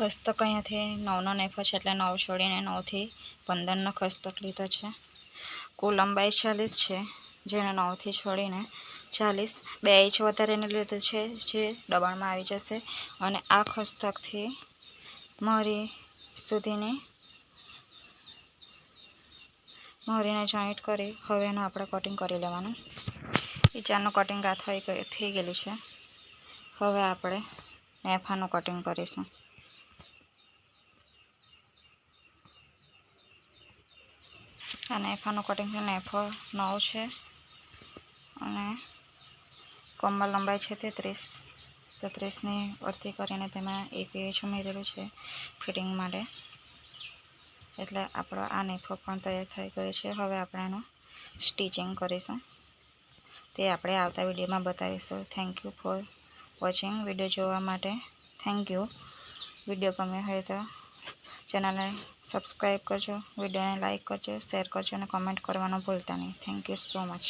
ખસ્તક અહીંયાથી નવનો નેફો છે એટલે નવ છોડીને નવથી પંદરનો ખસ્તક લીધો છે. કુલ લંબાઈ ચાલીસ છે, જેને નવથી છોડીને ચાલીસ. બે ઇંચ વધારેને લીધું છે, જે દબાણમાં આવી જશે. અને આ ખસ્તકથી મરી સુધીની મરીને જોઈન્ટ કરી હવે એનું આપણે કટિંગ કરી લેવાનું. ઈચારનું કટિંગ આ થઈ થઈ ગયેલું છે. હવે આપણે નેફાનું કટિંગ કરીશું. આ નેફાનું કટિંગ છે નેફો નવ છે અને કમર લંબાઈ છે તેત્રીસ. તેત્રીસની અડધી કરીને તેમાં એક એચ ઉમેરેલું છે ફિટિંગ માટે. એટલે આપણો આ નેફો પણ તૈયાર થઈ ગયો છે. હવે આપણે એનું સ્ટિચિંગ કરીશું. તે આપણે આવતા વિડીયોમાં બતાવીશું. Thank you for watching video જોવા માટે થેન્ક યુ વીડિયો ગમ્યો હોય તો ચેનલને સબસ્ક્રાઈબ કરજો, વિડીયોને લાઈક કરજો, શેર કરજો અને કમેન્ટ કરવાનું ભૂલતા નહીં. Thank you so much.